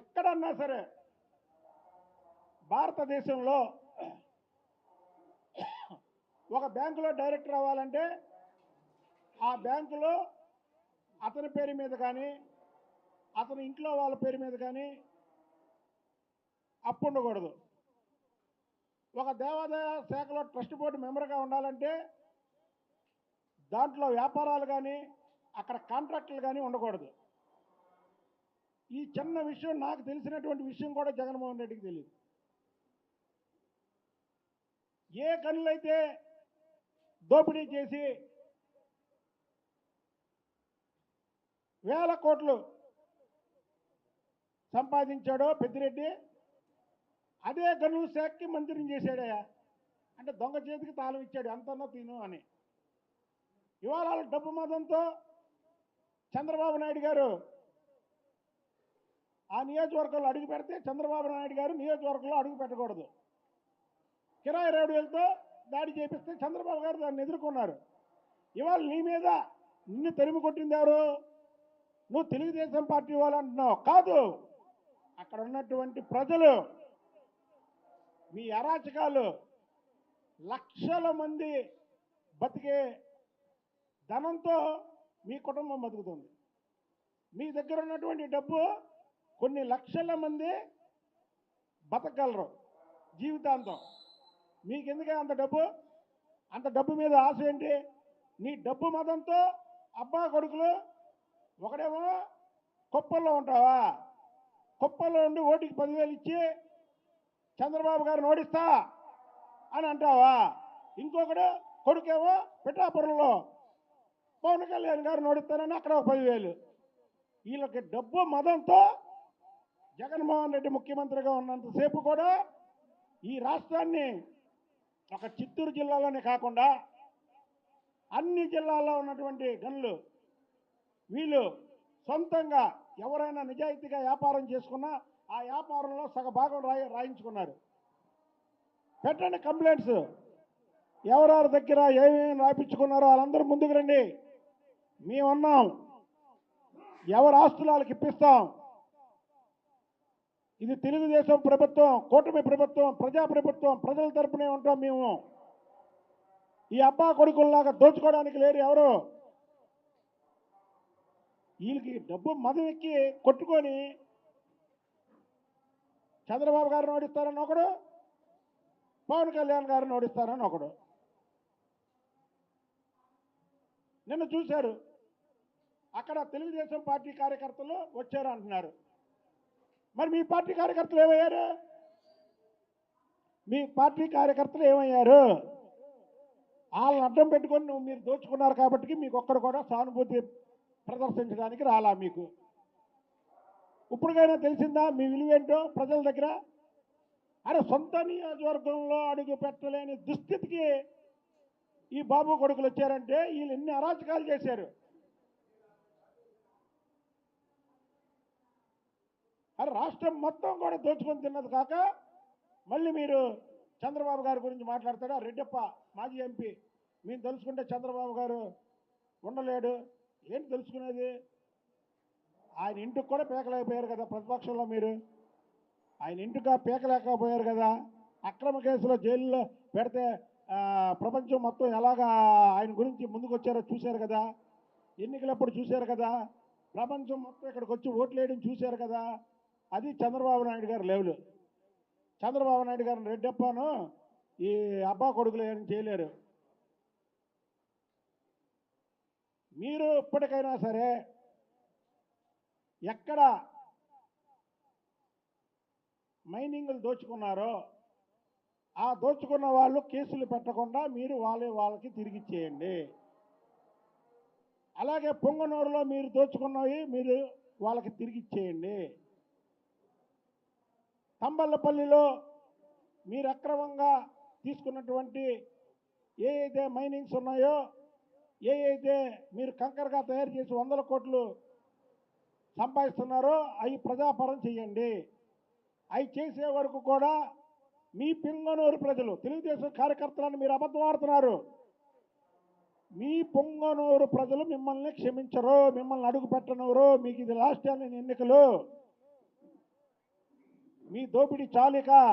ఎక్కడన్నా సరే భారతదేశంలో ఒక బ్యాంకులో డైరెక్టర్ అవ్వాలంటే ఆ బ్యాంకులో అతని పేరు మీద కానీ అతని ఇంట్లో వాళ్ళ పేరు మీద కానీ అప్పు ఉండకూడదు. ఒక దేవాదాయ శాఖలో ట్రస్ట్ బోర్డు మెంబర్గా ఉండాలంటే దాంట్లో వ్యాపారాలు కానీ అక్కడ కాంట్రాక్టులు కానీ ఉండకూడదు. ఈ చిన్న విషయం నాకు తెలిసినటువంటి విషయం కూడా జగన్మోహన్ రెడ్డికి తెలియదు ఏ కనులైతే దోపిడీ చేసి వేల కోట్లు సంపాదించాడో పెద్దిరెడ్డి అదే గనుల శాఖకి మంత్రిని చేశాడయ్యా అంటే దొంగ చేతికి తాళం ఇచ్చాడు ఎంతన్నా తిను అని. ఇవాళ డబ్బు మతంతో చంద్రబాబు నాయుడు గారు ఆ నియోజకవర్గంలో అడుగు పెడితే చంద్రబాబు నాయుడు గారు నియోజకవర్గంలో అడుగు పెట్టకూడదు. కిరాయి రేడియోలతో దాడి చేపిస్తే చంద్రబాబు గారు దాన్ని ఎదుర్కొన్నారు. ఇవాళ నీ మీద నిన్ను తరిమి కొట్టింది ఎవరు? నువ్వు తెలుగుదేశం పార్టీ వాళ్ళు అంటున్నావు. కాదు అక్కడ ఉన్నటువంటి ప్రజలు మీ అరాచకాలు లక్షల మంది బతికే ధనంతో మీ కుటుంబం బతుకుతుంది. మీ దగ్గర ఉన్నటువంటి డబ్బు కొన్ని లక్షల మంది బతకగలరు జీవితాంతం. మీకెందుకే అంత డబ్బు? అంత డబ్బు మీద ఆశ ఏంటి? నీ డబ్బు మతంతో అబ్బా కొడుకులు ఒకడేమో కుప్పల్లో ఉంటావా? కుప్పల్లో ఉండి ఓటికి పదివేలు ఇచ్చి చంద్రబాబు గారిని ఓడిస్తా అని అంటావా? ఇంకొకడు కొడుకేమో పిఠాపురంలో పవన్ కళ్యాణ్ గారిని ఓడిస్తానని అక్కడ ఒక పదివేలు. వీళ్ళకి డబ్బు మదంతో జగన్మోహన్ రెడ్డి ముఖ్యమంత్రిగా ఉన్నంతసేపు కూడా ఈ రాష్ట్రాన్ని ఒక చిత్తూరు జిల్లాలోనే కాకుండా అన్ని జిల్లాల్లో ఉన్నటువంటి గనులు వీళ్ళు సొంతంగా ఎవరైనా నిజాయితీగా వ్యాపారం చేసుకున్నా ఆ వ్యాపారంలో సగ భాగం రాయి రాయించుకున్నారు. పెట్టండి కంప్లైంట్స్. ఎవరెవరి దగ్గర ఏమేమి రాయించుకున్నారో వాళ్ళందరూ ముందుకు రండి. మేమన్నాం. ఎవరు ఆస్తులు వాళ్ళకి ఇప్పిస్తాం. ఇది తెలుగుదేశం ప్రభుత్వం కూటమి ప్రభుత్వం ప్రజా ప్రభుత్వం ప్రజల తరపునే ఉంటాం మేము. ఈ అబ్బా కొడుకుల్లాగా దోచుకోవడానికి లేరు ఎవరు? వీళ్ళకి డబ్బు మదం ఎక్కి కొట్టుకొని చంద్రబాబు గారిని ఓడిస్తారని ఒకడు పవన్ కళ్యాణ్ గారిని ఓడిస్తారని ఒకడు. నిన్న చూశారు అక్కడ తెలుగుదేశం పార్టీ కార్యకర్తలు వచ్చారు అంటున్నారు. మరి మీ పార్టీ కార్యకర్తలు ఏమయ్యారు? మీ పార్టీ కార్యకర్తలు ఏమయ్యారు? వాళ్ళని అడ్డం పెట్టుకొని నువ్వు మీరు దోచుకున్నారు కాబట్టి మీకు ఒక్కరు కూడా సానుభూతి ప్రదర్శించడానికి రాలా మీకు. ఇప్పటికైనా తెలిసిందా మీ విలువేంటో ప్రజల దగ్గర? అరే సొంత నియోజకవర్గంలో అడుగు పెట్టలేని దుస్థితికి ఈ బాబు కొడుకులు వచ్చారంటే వీళ్ళు ఎన్ని అరాచకాలు చేశారు? రాష్ట్రం మొత్తం కూడా దోచుకొని తిన్నది కాక మళ్ళీ మీరు చంద్రబాబు గారి గురించి మాట్లాడతాడా? రెడ్డప్ప మాజీ ఎంపీ. మేము తెలుసుకుంటే చంద్రబాబు గారు ఉండలేడు. ఏంటి తెలుసుకునేది? ఆయన ఇంటికి కూడా పీకలేకపోయారు కదా ప్రతిపక్షంలో మీరు. ఆయన ఇంటికి పేకలేకపోయారు కదా. అక్రమ కేసులో జైల్లో పెడితే ప్రపంచం మొత్తం ఎలాగా ఆయన గురించి ముందుకు వచ్చారో చూశారు కదా. ఎన్నికలప్పుడు చూశారు కదా. ప్రపంచం మొత్తం ఇక్కడికి వచ్చి ఓట్లు వేయడం చూశారు కదా. అది చంద్రబాబు నాయుడు గారు లెవెల్ చంద్రబాబు నాయుడు గారిని రెడ్డప్పను ఈ అబ్బా కొడుకులు ఏం చేయలేరు. మీరు ఇప్పటికైనా సరే ఎక్కడ మైనింగ్లు దోచుకున్నారో ఆ దోచుకున్న వాళ్ళు కేసులు పెట్టకుండా మీరు వాళ్ళే వాళ్ళకి తిరిగి ఇచ్చేయండి. అలాగే పొంగనూరులో మీరు దోచుకున్నవి మీరు వాళ్ళకి తిరిగి ఇచ్చేయండి. తంబళ్ళపల్లిలో మీరు అక్రమంగా తీసుకున్నటువంటి ఏ అయితే మైనింగ్స్ ఉన్నాయో ఏ అయితే మీరు కంకరగా తయారు చేసి వందల కోట్లు సంపాదిస్తున్నారో అవి ప్రజాపరం చేయండి. అవి చేసే వరకు కూడా మీ పొంగనూరు ప్రజలు తెలుగుదేశం కార్యకర్తలను మీరు అబద్ధం ఆడుతున్నారు మీ పొంగనూరు ప్రజలు మిమ్మల్ని క్షమించరు మిమ్మల్ని అడుగు పెట్టనవరు మీకు ఇది లాస్ట్ టైం ఎన్నికలు. మీ దోపిడీ చాలిక